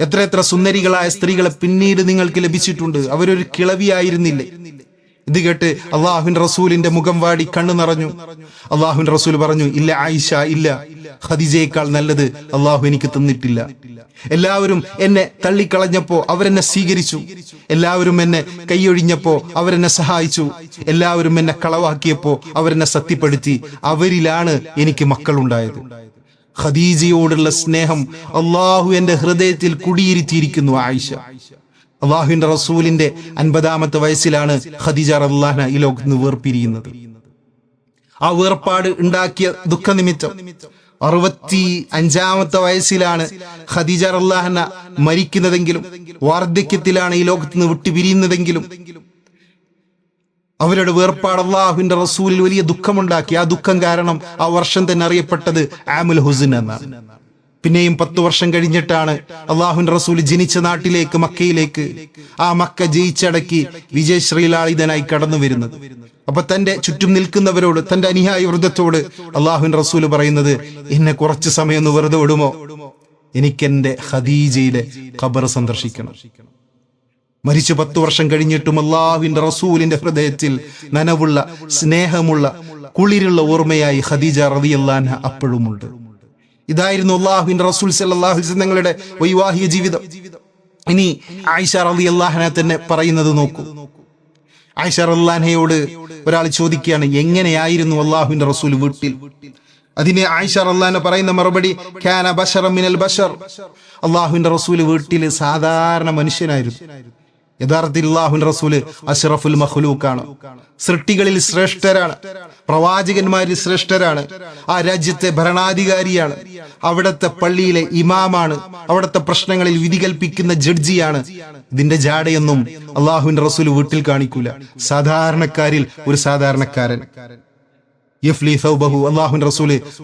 എത്ര എത്ര സുന്ദരികളായ സ്ത്രീകളെ പിന്നീട് നിങ്ങൾക്ക് ലഭിച്ചിട്ടുണ്ട്. അവരൊരു കിളവിയായിരുന്നില്ലേ? ഇത് കേട്ട് അള്ളാഹുൻ റസൂലിന്റെ മുഖം വാടി കണ്ണു നിറഞ്ഞു. അള്ളാഹുൻ റസൂൽ പറഞ്ഞു ഇല്ല ആയിഷ ഇല്ല. ഖദീജയേക്കാൾ നല്ലത് അള്ളാഹു എനിക്ക് തന്നിട്ടില്ല. എല്ലാവരും എന്നെ തള്ളിക്കളഞ്ഞപ്പോ അവരെന്നെ സ്വീകരിച്ചു. എല്ലാവരും എന്നെ കൈയൊഴിഞ്ഞപ്പോ അവരെന്നെ സഹായിച്ചു. എല്ലാവരും എന്നെ കളവാക്കിയപ്പോ അവരെന്നെ സത്യപ്പെടുത്തി. അവരിലാണ് എനിക്ക് മക്കളുണ്ടായത്. ഖദീജയോടുള്ള സ്നേഹം അള്ളാഹു എന്റെ ഹൃദയത്തിൽ കുടിയിരുത്തിയിരിക്കുന്നു ആയിഷ. അള്ളാഹുവിന്റെ റസൂലിന്റെ അൻപതാമത്തെ വയസ്സിലാണ് ഖദീജ റല്ലാഹന ഈ ലോകത്ത് നിന്ന് വേർപിരിയുന്നത്. ആ വേർപാട് ഉണ്ടാക്കിയ ദുഃഖനിമിത്തം അറുപത്തി അഞ്ചാമത്തെ വയസ്സിലാണ് ഖദീജ റല്ലാഹന മരിക്കുന്നതെങ്കിലും വാർദ്ധക്യത്തിലാണ് ഈ ലോകത്ത് നിന്ന് വിട്ടുപിരിയുന്നതെങ്കിലും അവരുടെ വേർപാട് അള്ളാഹുവിന്റെ റസൂലിൽ വലിയ ദുഃഖമുണ്ടാക്കി. ആ ദുഃഖം കാരണം ആ വർഷം തന്നെ അറിയപ്പെട്ടത് ആമുൽ ഹുസിൻ എന്നാണ്. പിന്നെയും പത്തു വർഷം കഴിഞ്ഞിട്ടാണ് അള്ളാഹുൻ റസൂൽ ജനിച്ച നാട്ടിലേക്ക് മക്കയിലേക്ക് ആ മക്ക ജയിച്ചടക്കി വിജയശ്രീലാളിതനായി കടന്നു വരുന്നത്. അപ്പൊ തന്റെ ചുറ്റും നിൽക്കുന്നവരോട് തന്റെ അനുയായ വൃദ്ധത്തോട് അള്ളാഹുൻ റസൂൽ പറയുന്നത് എന്നെ കുറച്ച് സമയം ഒന്ന് വെറുതെ വിടുമോ? എനിക്കെന്റെ ഖദീജയുടെ ഖബർ സന്ദർശിക്കണം. മരിച്ചു പത്തു വർഷം കഴിഞ്ഞിട്ടും അള്ളാഹുവിന്റെ റസൂലിന്റെ ഹൃദയത്തിൽ നനവുള്ള സ്നേഹമുള്ള കുളിരുള്ള ഓർമ്മയായി ഖദീജ റളിയല്ലാഹ അപ്പോഴുമുണ്ട്. ഇതായിരുന്നു അള്ളാഹുവിന്റെ റസൂൽ അലൈഹി വസല്ലം വൈവാഹിക ജീവിതം. ഇനി ആയിഷ അള്ളാഹനെ തന്നെ പറയുന്നത് നോക്കൂ. ആയിഷ അള്ളാഹനയോട് ഒരാൾ ചോദിക്കുകയാണ് എങ്ങനെയായിരുന്നു അള്ളാഹുവിന്റെ റസൂൽ വീട്ടിൽ? അതിന് ആയിഷ അള്ളാഹന പറയുന്ന മറുപടി ഖാന മിനൽ അള്ളാഹുവിന്റെ റസൂൽ വീട്ടിൽ സാധാരണ മനുഷ്യനായിരുന്നു. യഥാർത്ഥത്തിൽ അള്ളാഹുൻ റസൂൽ അഷ്റഫുൽ മഹ്ലൂക്കാണ് സൃഷ്ടികളിൽ ശ്രേഷ്ഠരാണ്. പ്രവാചകന്മാരിൽ ശ്രേഷ്ഠരാണ്. ആ രാജ്യത്തെ ഭരണാധികാരിയാണ്. അവിടുത്തെ പള്ളിയിലെ ഇമാമാണ്. അവിടുത്തെ പ്രശ്നങ്ങളിൽ വിധി കൽപ്പിക്കുന്ന ജഡ്ജിയാണ്. ഇതിന്റെ ജാടയൊന്നും അള്ളാഹുവിന്റെ റസൂൽ വീട്ടിൽ കാണിക്കൂല. സാധാരണക്കാരിൽ ഒരു സാധാരണക്കാരൻ.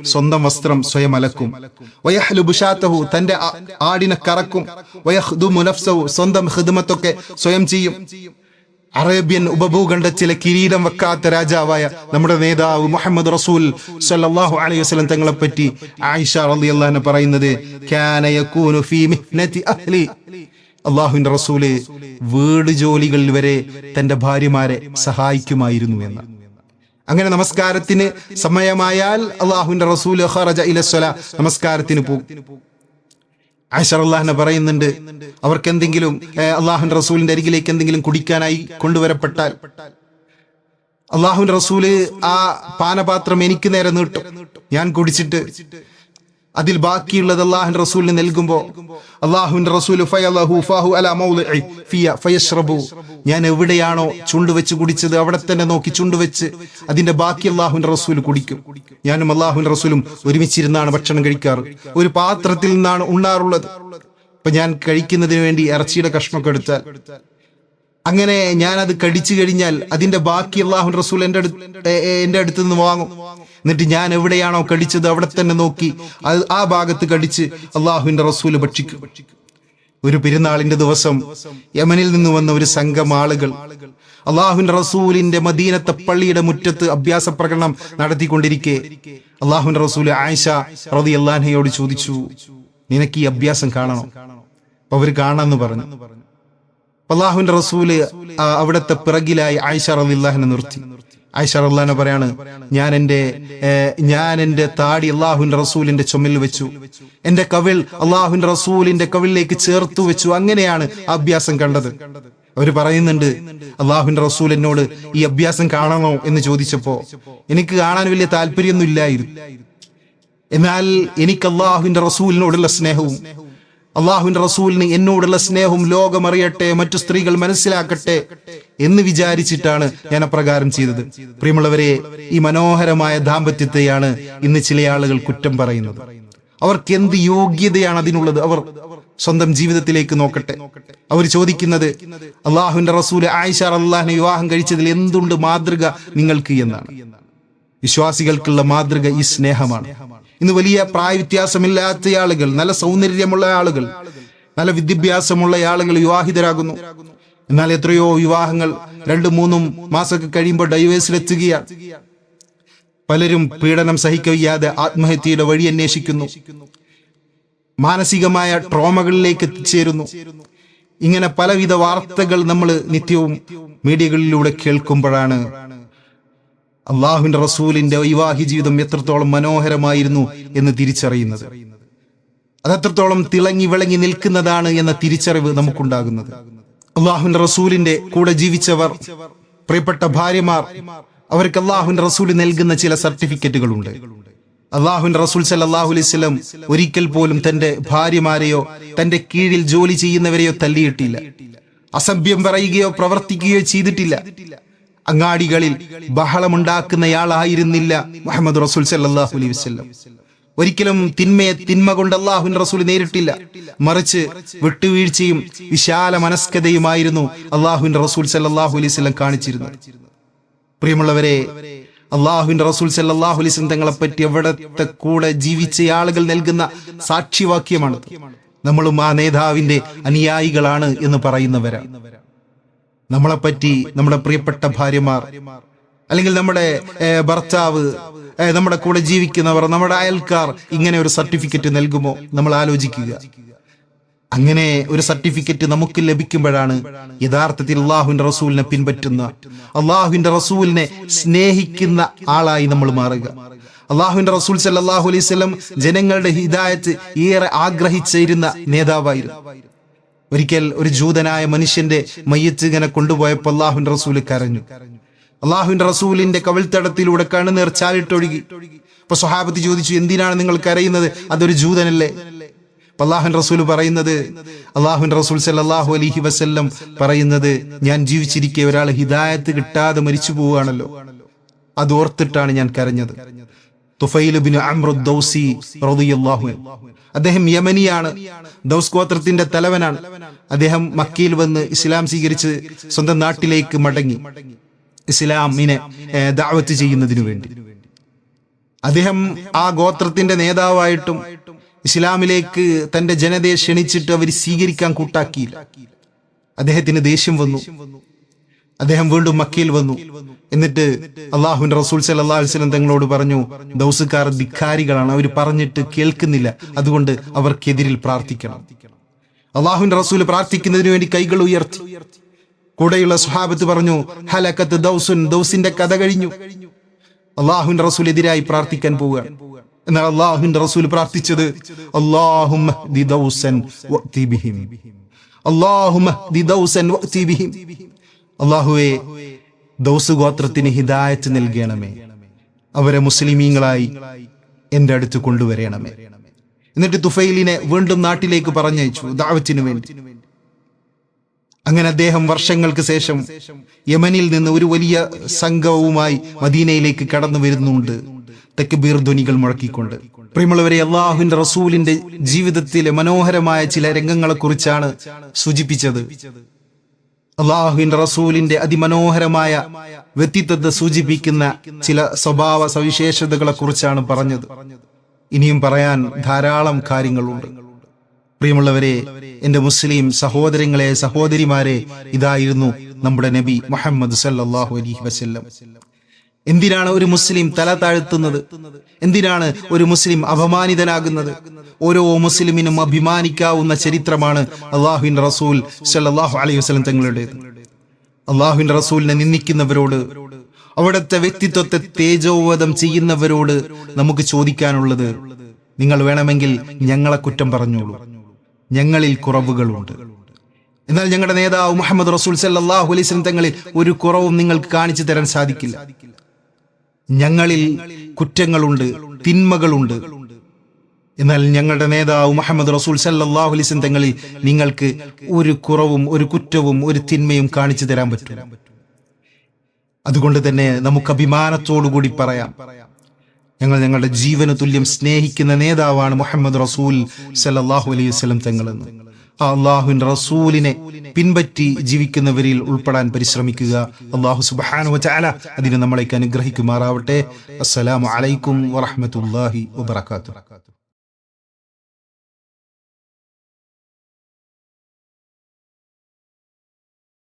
സ്വന്തം വസ്ത്രം സ്വയം അലക്കും. തന്റെ ആടിനെ കറക്കും. സ്വന്തം ഹിദ്മത്തൊക്കെ സ്വയം ചെയ്യും. അറേബ്യൻ ഉപഭൂഖണ്ഡത്തിലെ കിരീടം വെക്കാത്ത രാജാവായ നമ്മുടെ നേതാവ് മുഹമ്മദ് റസൂൽ സല്ലല്ലാഹു അലൈഹി വസല്ലം തങ്ങളെ പറ്റി ആയിഷ റളിയല്ലാഹു പറയുന്നത് കാന യകൂനു ഫീ അഹ്ലി. അള്ളാഹുവിന്റെ റസൂൽ വീട് ജോലികളിൽ വരെ തന്റെ ഭാര്യമാരെ സഹായിക്കുമായിരുന്നു എന്ന്. അങ്ങനെ നമസ്കാരത്തിന് സമയമായാൽ അള്ളാഹുവിന്റെ റസൂൽ നമസ്കാരത്തിന് പോകും. ആയിഷറല്ലാഹനെ പറയുന്നുണ്ട് അവർക്ക് എന്തെങ്കിലും അള്ളാഹുവിന്റെ റസൂലിന്റെ അരികിലേക്ക് എന്തെങ്കിലും കുടിക്കാനായി കൊണ്ടുവരപ്പെട്ടാൽ അള്ളാഹുവിന്റെ റസൂൽ ആ പാനപാത്രം എനിക്ക് നേരെ നീട്ടും. ഞാൻ കുടിച്ചിട്ട് അതിൽ ബാക്കിയുള്ളത് അള്ളാഹുൻ റസൂലിന് നൽകുമ്പോ അള്ളാഹുവിന്റെ ഞാൻ എവിടെയാണോ ചുണ്ടുവെച്ച് കുടിച്ചത് അവിടെ തന്നെ നോക്കി ചുണ്ടുവെച്ച് അതിന്റെ ബാക്കി അള്ളാഹുവിന്റെ റസൂൽ കുടിക്കും. ഞാനും അള്ളാഹുവിന്റെ റസൂലും ഒരുമിച്ചിരുന്നാണ് ഭക്ഷണം കഴിക്കാറ്. ഒരു പാത്രത്തിൽ നിന്നാണ് ഉണ്ണാറുള്ളത്. അപ്പൊ ഞാൻ കഴിക്കുന്നതിന് വേണ്ടി ഇറച്ചിയുടെ കഷ്ണമൊക്കെ എടുത്താൽ അങ്ങനെ ഞാൻ അത് കടിച്ചു കഴിഞ്ഞാൽ അതിന്റെ ബാക്കി അള്ളാഹു റസൂൽ എന്റെ അടുത്ത് എന്റെ അടുത്ത് നിന്ന് വാങ്ങും. എന്നിട്ട് ഞാൻ എവിടെയാണോ കടിച്ചത് അവിടെ തന്നെ നോക്കി അത് ആ ഭാഗത്ത് കടിച്ച് അള്ളാഹുവിന്റെ റസൂൽ ഭക്ഷിക്കും. ഒരു പെരുന്നാളിന്റെ ദിവസം യമനിൽ നിന്ന് വന്ന ഒരു സംഘം ആളുകൾ അള്ളാഹുവിന്റെ റസൂലിന്റെ മദീനത്തെ പള്ളിയുടെ മുറ്റത്ത് അഭ്യാസ പ്രകടനം നടത്തിക്കൊണ്ടിരിക്കെ. അള്ളാഹുവിന്റെ റസൂൽ ആയിഷ റതി അള്ളാഹയോട് ചോദിച്ചു നിനക്ക് ഈ അഭ്യാസം കാണണം? അവർ കാണാന്ന് പറഞ്ഞു. അള്ളാഹുവിന്റെ റസൂൽ അവിടുത്തെ പിറകിലായി ആയിഷ റളില്ലാഹിനെ നിർത്തി. ആയിഷ റളില്ലാഹിനെ പറയാണ് ഞാൻ എന്റെ ഞാൻ എന്റെ താടി അള്ളാഹുവിന്റെ റസൂലിന്റെ ചുമലിൽ വെച്ചു. എന്റെ കവിൾ അള്ളാഹുവിന്റെ റസൂലിന്റെ കവിളിലേക്ക് ചേർത്തു വെച്ചു. അങ്ങനെയാണ് അഭ്യാസം കണ്ടത്. അവർ പറയുന്നുണ്ട് അള്ളാഹുവിന്റെ റസൂൽ എന്നോട് ഈ അഭ്യാസം കാണണോ? എന്ന് ചോദിച്ചപ്പോ എനിക്ക് കാണാൻ വലിയ താല്പര്യമൊന്നും ഇല്ലായിരുന്നു. എന്നാൽ എനിക്ക് അള്ളാഹുവിന്റെ റസൂലിനോടുള്ള സ്നേഹവും അള്ളാഹുവിന്റെ റസൂലിന് എന്നോടുള്ള സ്നേഹം ലോകമറിയട്ടെ മറ്റു സ്ത്രീകൾ മനസ്സിലാക്കട്ടെ എന്ന് വിചാരിച്ചിട്ടാണ് ഞാൻ അപ്രകാരം ചെയ്തത്. പ്രിയമുള്ളവരെ ഈ മനോഹരമായ ദാമ്പത്യത്തെയാണ് ഇന്ന് ചില ആളുകൾ കുറ്റം പറയുന്നത്. അവർക്ക് എന്ത് യോഗ്യതയാണ് അതിനുള്ളത്? അവർ സ്വന്തം ജീവിതത്തിലേക്ക് നോക്കട്ടെ. അവർ ചോദിക്കുന്നത് അള്ളാഹുവിന്റെ റസൂൽ ആയിഷ അള്ളാഹിനെ വിവാഹം കഴിച്ചതിൽ എന്തുണ്ട് മാതൃക നിങ്ങൾക്ക്? എന്നാണ്. വിശ്വാസികൾക്കുള്ള മാതൃക ഈ സ്നേഹമാണ്. ഇന്ന് വലിയ പ്രായ വ്യത്യാസമില്ലാത്ത ആളുകൾ നല്ല സൗന്ദര്യമുള്ള ആളുകൾ നല്ല വിദ്യാഭ്യാസമുള്ള ആളുകൾ വിവാഹിതരാകുന്നു. എന്നാൽ എത്രയോ വിവാഹങ്ങൾ രണ്ടും മൂന്നും മാസമൊക്കെ കഴിയുമ്പോൾ ഡൈവേഴ്സിലെത്തുകയാണ് പലരും പീഡനം സഹിക്കവയ്യാതെ ആത്മഹത്യയുടെ വഴി അന്വേഷിക്കുന്നു. മാനസികമായ ട്രോമകളിലേക്ക് എത്തിച്ചേരുന്നു. ഇങ്ങനെ പലവിധ വാർത്തകൾ നമ്മൾ നിത്യവും മീഡിയകളിലൂടെ കേൾക്കുമ്പോഴാണ് അള്ളാഹുവിന്റെ റസൂലിന്റെ വൈവാഹി ജീവിതം എത്രത്തോളം മനോഹരമായിരുന്നു എന്ന് തിരിച്ചറിയുന്നത്. അതെത്രത്തോളം തിളങ്ങി വിളങ്ങി നിൽക്കുന്നതാണ് എന്ന തിരിച്ചറിവ് നമുക്കുണ്ടാകുന്നത്. അള്ളാഹുവിന്റെ റസൂലിന്റെ കൂടെ ജീവിച്ചവർ പ്രിയപ്പെട്ട ഭാര്യമാർ അവർക്ക് അള്ളാഹുവിന്റെ റസൂൽ നൽകുന്ന ചില സർട്ടിഫിക്കറ്റുകളുണ്ട്. അള്ളാഹുവിന്റെ റസൂൽ സല്ലാഹു അലൈവലം ഒരിക്കൽ പോലും തന്റെ ഭാര്യമാരെയോ തന്റെ കീഴിൽ ജോലി ചെയ്യുന്നവരെയോ തല്ലിയിട്ടില്ല. അസഭ്യം പറയുകയോ പ്രവർത്തിക്കുകയോ ചെയ്തിട്ടില്ല. അങ്ങാടികളിൽ ബഹളമുണ്ടാക്കുന്നയാളായിരുന്നില്ല മുഹമ്മദ് റസൂൽ സല്ലാഹു അലൈഹി വസ്ലം ഒരിക്കലും തിന്മയെ തിന്മ കൊണ്ട് അള്ളാഹുൻ റസൂൽ നേരിട്ടില്ല. മറിച്ച് വിട്ടുവീഴ്ചയും വിശാല മനസ്കതയുമായിരുന്നു അള്ളാഹുൻ റസൂൽ സല്ലാഹു അലൈഹി വസല്ലം കാണിച്ചിരുന്നത്. പ്രിയമുള്ളവരെ അള്ളാഹുവിൻ റസൂൽ സല്ലാഹു അലൈഹി വസല്ലം തങ്ങളെ പറ്റി എവിടത്തെ കൂടെ ജീവിച്ച ആളുകൾ നൽകുന്ന സാക്ഷിവാക്യമാണ് നമ്മളും ആ നേതാവിന്റെ അനുയായികളാണ് എന്ന് പറയുന്നവരാണ്. നമ്മളെപ്പറ്റി നമ്മുടെ പ്രിയപ്പെട്ട ഭാര്യമാർ അല്ലെങ്കിൽ നമ്മുടെ ഭർത്താവ് നമ്മുടെ കൂടെ ജീവിക്കുന്നവർ നമ്മുടെ അയൽക്കാർ ഇങ്ങനെ ഒരു സർട്ടിഫിക്കറ്റ് നൽകുമോ? നമ്മൾ ആലോചിക്കുക. അങ്ങനെ ഒരു സർട്ടിഫിക്കറ്റ് നമുക്ക് ലഭിക്കുമ്പോഴാണ് യഥാർത്ഥത്തിൽ അള്ളാഹുവിന്റെ റസൂലിനെ പിൻപറ്റുന്ന അള്ളാഹുവിന്റെ റസൂലിനെ സ്നേഹിക്കുന്ന ആളായി നമ്മൾ മാറുക. അള്ളാഹുവിന്റെ റസൂൽ സല്ലാഹു അലൈഹി സ്വലം ജനങ്ങളുടെ ഹിദായത്ത് ഏറെ ആഗ്രഹിച്ചിരുന്ന നേതാവായിരുന്നു. ഒരിക്കൽ ഒരു ജൂതനായ മനുഷ്യന്റെ മയ്യത്ത് ഇങ്ങനെ കൊണ്ടുപോയപ്പോൾ അള്ളാഹുൻ റസൂൽ കരഞ്ഞു. അള്ളാഹുവിന്റെ റസൂലിന്റെ കവിൾത്തടത്തിലൂടെ കണ്ണുനീർ ചാലിട്ടൊഴുകി. അപ്പൊ സ്വഹാബത്ത് ചോദിച്ചു എന്തിനാണ് നിങ്ങൾ കരയുന്നത്? അതൊരു ജൂതനല്ലേ? അള്ളാഹുൻ റസൂൽ പറയുന്നത് അള്ളാഹുൻ റസൂൽ സല്ലാഹു അലഹി വസ്ല്ലം പറയുന്നത് ഞാൻ ജീവിച്ചിരിക്കെ ഒരാൾ ഹിദായത്ത് കിട്ടാതെ മരിച്ചു പോവുകയാണല്ലോ. അതോർത്തിട്ടാണ് ഞാൻ കരഞ്ഞത്. തുഫൈൽ ബിൻ അമ്രുദ്ദൌസി ദൗസി റളിയല്ലാഹു അൻഹു. അദ്ദേഹം യമനിയാണ്. ദൗസ് ഗോത്രത്തിന്റെ തലവനാണ്. അദ്ദേഹം മക്കയിൽ വന്ന് ഇസ്ലാം സ്വീകരിച്ച് സ്വന്തം നാട്ടിലേക്ക് മടങ്ങി. ഇസ്ലാമിനെ ദാവത്ത് ചെയ്യുന്നതിനു വേണ്ടി. അദ്ദേഹം ആ ഗോത്രത്തിന്റെ നേതാവായിട്ടും ഇസ്ലാമിലേക്ക് തന്റെ ജനതയെ ക്ഷണിച്ചിട്ട് അവർ സ്വീകരിക്കാൻ കൂട്ടാക്കിയില്ല. അദ്ദേഹത്തിന് ദേഷ്യം വന്നു. അദ്ദേഹം വീണ്ടും മക്കയിൽ വന്നു. എന്നിട്ട് അള്ളാഹുവിന്റെ റസൂൽ അലൈഹി വസല്ലം തങ്ങളോട് പറഞ്ഞു ദൗസുകാർ ധിക്കാരികളാണ്. അവർ പറഞ്ഞിട്ട് കേൾക്കുന്നില്ല. അതുകൊണ്ട് അവർക്കെതിരിൽ പ്രാർത്ഥിക്കണം. അള്ളാഹുവിന്റെ റസൂൽ പ്രാർത്ഥിക്കുന്നതിന് വേണ്ടി കൈകൾ ഉയർത്തി. കൂടെയുള്ള സ്വഹാബത്ത് പറഞ്ഞു ഹലക്കത്ത് ദൗസുൻ ദൗസിന്റെ കഥ കഴിഞ്ഞു. അള്ളാഹുവിന്റെ റസൂൽ എതിരായി പ്രാർത്ഥിക്കാൻ പോവുക. എന്നാൽ അള്ളാഹുവിന്റെ റസൂൽ പ്രാർത്ഥിച്ചത് അള്ളാഹു ദൗസൻ അള്ളാഹുവേ ദൗസുഗോത്രത്തിന് ഹിദായത്ത് നൽകണമേ. അവരെ മുസ്ലിമീങ്ങളായി എന്റെ അടുത്ത് കൊണ്ടുവരണമേ. എന്നിട്ട് തുഫൈലിനെ വീണ്ടും നാട്ടിലേക്ക് പറഞ്ഞയച്ചു ദാവത്തിനു വേണ്ടി. അങ്ങനെ അദ്ദേഹം വർഷങ്ങൾക്ക് ശേഷം യമനിൽ നിന്ന് ഒരു വലിയ സംഘവുമായി മദീനയിലേക്ക് കടന്നു വരുന്നുണ്ട്. തെക്കുബീർ ധ്വനികൾ മുഴക്കിക്കൊണ്ട്. പ്രിയമുള്ളവരെ അള്ളാഹുവിന്റെ റസൂലിന്റെ ജീവിതത്തിലെ മനോഹരമായ ചില രംഗങ്ങളെ കുറിച്ചാണ് സൂചിപ്പിച്ചത്. അള്ളാഹുവിന്റെ റസൂലിന്റെ അതിമനോഹരമായ വ്യക്തിത്വത്തെ സൂചിപ്പിക്കുന്ന ചില സ്വഭാവ സവിശേഷതകളെ കുറിച്ചാണ് പറഞ്ഞത്. ഇനിയും പറയാൻ ധാരാളം കാര്യങ്ങളുണ്ട്. പ്രിയമുള്ളവരെ എന്റെ മുസ്ലിം സഹോദരങ്ങളെ സഹോദരിമാരെ ഇതായിരുന്നു നമ്മുടെ നബി മുഹമ്മദ് സല്ലാഹു അലൈഹി വസല്ലം. എന്തിനാണ് ഒരു മുസ്ലിം തല താഴ്ത്തുന്നത്? എന്തിനാണ് ഒരു മുസ്ലിം അപമാനിതനാകുന്നത്? ഓരോ മുസ്ലിമിനും അഭിമാനിക്കാവുന്ന ചരിത്രമാണ് അള്ളാഹുൻ റസൂൽ സല്ലല്ലാഹു അലൈഹി വസ്ലം തങ്ങളുടേത്. അള്ളാഹുൻ റസൂലിനെ നിന്ദിക്കുന്നവരോട് അവിടുത്തെ വ്യക്തിത്വത്തെ തേജോവധം ചെയ്യുന്നവരോട് നമുക്ക് ചോദിക്കാനുള്ളത് നിങ്ങൾ വേണമെങ്കിൽ ഞങ്ങളെ കുറ്റം പറഞ്ഞോളൂ. ഞങ്ങളിൽ കുറവുകളുണ്ട്. എന്നാൽ ഞങ്ങളുടെ നേതാവ് മുഹമ്മദ് റസൂൽ സല്ലല്ലാഹു അലൈഹി തങ്ങളിൽ ഒരു കുറവും നിങ്ങൾക്ക് കാണിച്ചു തരാൻ സാധിക്കില്ല. ഞങ്ങളിൽ കുറ്റങ്ങളുണ്ട് തിന്മകളുണ്ട്. എന്നാൽ ഞങ്ങളുടെ നേതാവ് മുഹമ്മദ് റസൂൽ സല്ലല്ലാഹു അലൈഹി വസല്ലം തങ്ങളിൽ നിങ്ങൾക്ക് ഒരു കുറവും ഒരു കുറ്റവും ഒരു തിന്മയും കാണിച്ചു തരാൻ പറ്റും. അതുകൊണ്ട് തന്നെ നമുക്ക് അഭിമാനത്തോടുകൂടി പറയാം. ഞങ്ങൾ ഞങ്ങളുടെ ജീവന് തുല്യം സ്നേഹിക്കുന്ന നേതാവാണ് മുഹമ്മദ് റസൂൽ സല്ലാഹു അലൈഹി വസല്ലം തങ്ങളെന്ന്. ആ അള്ളാഹുവിന്റെ റസൂലിനെ പിൻപറ്റി ജീവിക്കുന്നവരിൽ ഉൾപ്പെടാൻ പരിശ്രമിക്കുക. അള്ളാഹു വതആല അതിന് നമ്മളേക്ക് അനുഗ്രഹിക്കുമാറാവട്ടെ. അസ്സലാമു അലൈക്കും വറഹ്മത്തുള്ളാഹി വബറകാതുഹു.